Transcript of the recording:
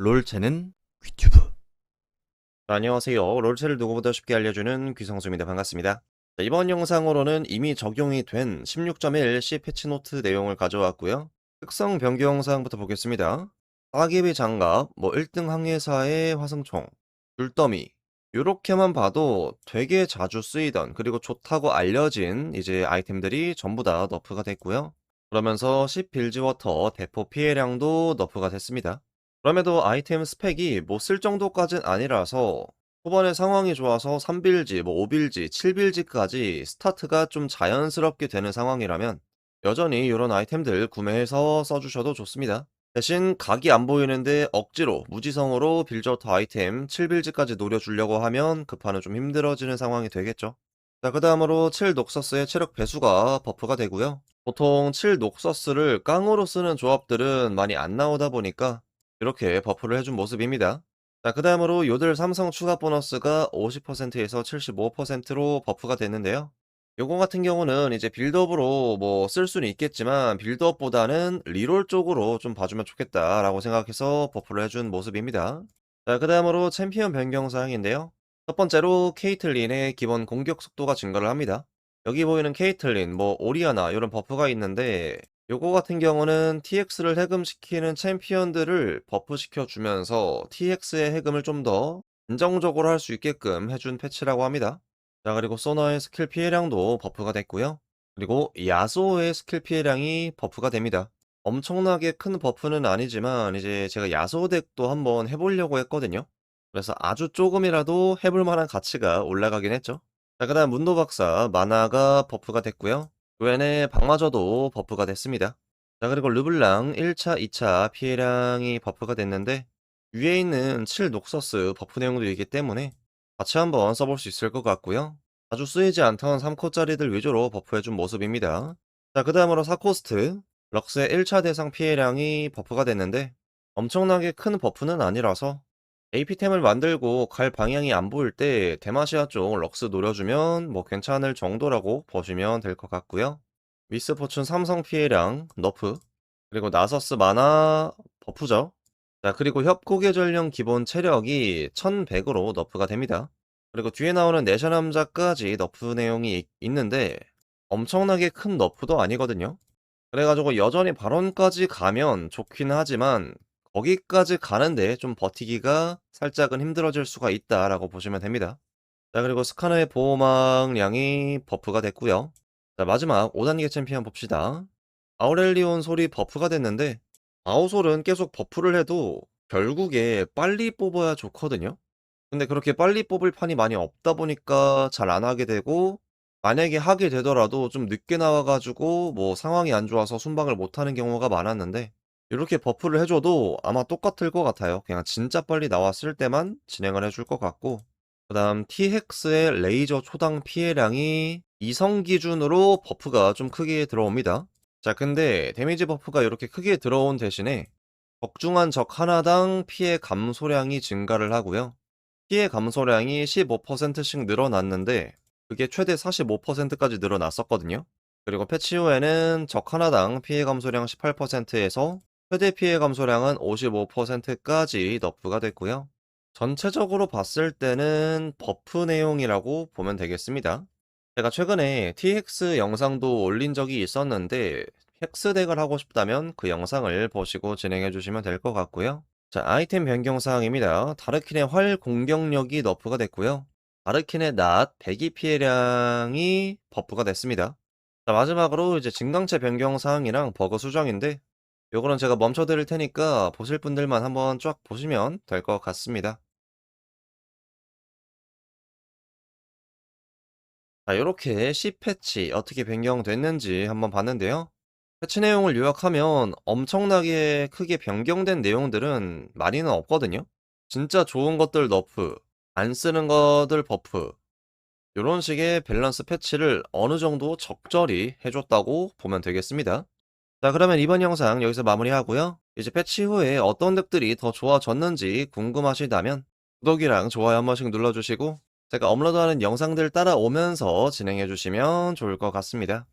롤체는 귀튜브. 안녕하세요. 롤체를 누구보다 쉽게 알려주는 귀성수입니다. 반갑습니다. 자, 이번 영상으로는 이미 적용이 된 16.1 C 패치노트 내용을 가져왔고요. 특성 변경 사항부터 보겠습니다. 따개비 장갑, 뭐 1등 항해사의 화승총, 줄더미 요렇게만 봐도 되게 자주 쓰이던 그리고 좋다고 알려진 이제 아이템들이 전부 다 너프가 됐고요. 그러면서 10 빌지워터 대포 피해량도 너프가 됐습니다. 그럼에도 아이템 스펙이 못 쓸 정도까진 아니라서 초반에 상황이 좋아서 3빌지, 뭐 5빌지, 7빌지까지 스타트가 좀 자연스럽게 되는 상황이라면 여전히 이런 아이템들 구매해서 써주셔도 좋습니다. 대신 각이 안 보이는데 억지로 무지성으로 빌저터 아이템 7빌지까지 노려주려고 하면 급판은 좀 힘들어지는 상황이 되겠죠. 자, 그 다음으로 7 녹서스의 체력 배수가 버프가 되고요. 보통 7 녹서스를 깡으로 쓰는 조합들은 많이 안 나오다 보니까 이렇게 버프를 해준 모습입니다. 자, 그 다음으로 요들 삼성 추가 보너스가 50%에서 75%로 버프가 됐는데요. 요거 같은 경우는 이제 빌드업으로 뭐 쓸 수는 있겠지만 빌드업보다는 리롤 쪽으로 좀 봐주면 좋겠다라고 생각해서 버프를 해준 모습입니다. 자, 그 다음으로 챔피언 변경 사항인데요. 첫 번째로 케이틀린의 기본 공격 속도가 증가를 합니다. 여기 보이는 케이틀린, 뭐 오리아나 이런 버프가 있는데 요거 같은 경우는 TX를 해금시키는 챔피언들을 버프시켜 주면서 TX의 해금을 좀 더 안정적으로 할 수 있게끔 해준 패치라고 합니다. 자, 그리고 소나의 스킬 피해량도 버프가 됐고요. 그리고 야소의 스킬 피해량이 버프가 됩니다. 엄청나게 큰 버프는 아니지만 이제 제가 야소 덱도 한번 해보려고 했거든요. 그래서 아주 조금이라도 해볼 만한 가치가 올라가긴 했죠. 자, 그 다음 문도 박사 만화가 버프가 됐고요. 그 외에 박마저도 버프가 됐습니다. 자, 그리고 르블랑 1차, 2차 피해량이 버프가 됐는데 위에 있는 7 녹서스 버프 내용도 있기 때문에 같이 한번 써볼 수 있을 것 같고요. 아주 쓰이지 않던 3코짜리들 위주로 버프해준 모습입니다. 자, 그 다음으로 4코스트 럭스의 1차 대상 피해량이 버프가 됐는데 엄청나게 큰 버프는 아니라서 AP템을 만들고 갈 방향이 안 보일 때 데마시아 쪽 럭스 노려주면 뭐 괜찮을 정도라고 보시면 될 것 같고요. 위스포춘 삼성 피해량 너프 그리고 나서스 마나 버프죠. 자 그리고 협곡의 전령 기본 체력이 1100으로 너프가 됩니다. 그리고 뒤에 나오는 내셔남자까지 너프 내용이 있- 있는데 엄청나게 큰 너프도 아니거든요. 그래가지고 여전히 발언까지 가면 좋긴 하지만 거기까지 가는데 좀 버티기가 살짝은 힘들어질 수가 있다라고 보시면 됩니다. 자, 그리고 스카너의 보호막량이 버프가 됐고요. 자, 마지막 5단계 챔피언 봅시다. 아우렐리온 솔이 버프가 됐는데 아우솔은 계속 버프를 해도 결국에 빨리 뽑아야 좋거든요. 근데 그렇게 빨리 뽑을 판이 많이 없다 보니까 잘 안 하게 되고 만약에 하게 되더라도 좀 늦게 나와가지고 뭐 상황이 안 좋아서 순방을 못 하는 경우가 많았는데 이렇게 버프를 해줘도 아마 똑같을 것 같아요. 그냥 진짜 빨리 나왔을 때만 진행을 해줄 것 같고 그 다음 THEX의 레이저 초당 피해량이 이성 기준으로 버프가 좀 크게 들어옵니다. 자 근데 데미지 버프가 이렇게 크게 들어온 대신에 적중한 적 하나당 피해 감소량이 증가를 하고요. 피해 감소량이 15%씩 늘어났는데 그게 최대 45%까지 늘어났었거든요. 그리고 패치 후에는 적 하나당 피해 감소량 18%에서 최대 피해 감소량은 55%까지 너프가 됐고요. 전체적으로 봤을 때는 버프 내용이라고 보면 되겠습니다. 제가 최근에 TX 영상도 올린 적이 있었는데 헥스 덱을 하고 싶다면 그 영상을 보시고 진행해 주시면 될 것 같고요. 자, 아이템 변경 사항입니다. 다르킨의 활 공격력이 너프가 됐고요. 다르킨의 낫 배기 피해량이 버프가 됐습니다. 자, 마지막으로 이제 증강체 변경 사항이랑 버그 수정인데 요거는 제가 멈춰 드릴 테니까 보실 분들만 한번 쫙 보시면 될 것 같습니다. 자, 요렇게 C 패치 어떻게 변경됐는지 한번 봤는데요. 패치 내용을 요약하면 엄청나게 크게 변경된 내용들은 많이는 없거든요. 진짜 좋은 것들 너프, 안 쓰는 것들 버프. 요런 식의 밸런스 패치를 어느 정도 적절히 해줬다고 보면 되겠습니다. 자, 그러면 이번 영상 여기서 마무리하고요. 이제 패치 후에 어떤 덱들이 더 좋아졌는지 궁금하시다면 구독이랑 좋아요 한 번씩 눌러주시고 제가 업로드하는 영상들 따라오면서 진행해주시면 좋을 것 같습니다.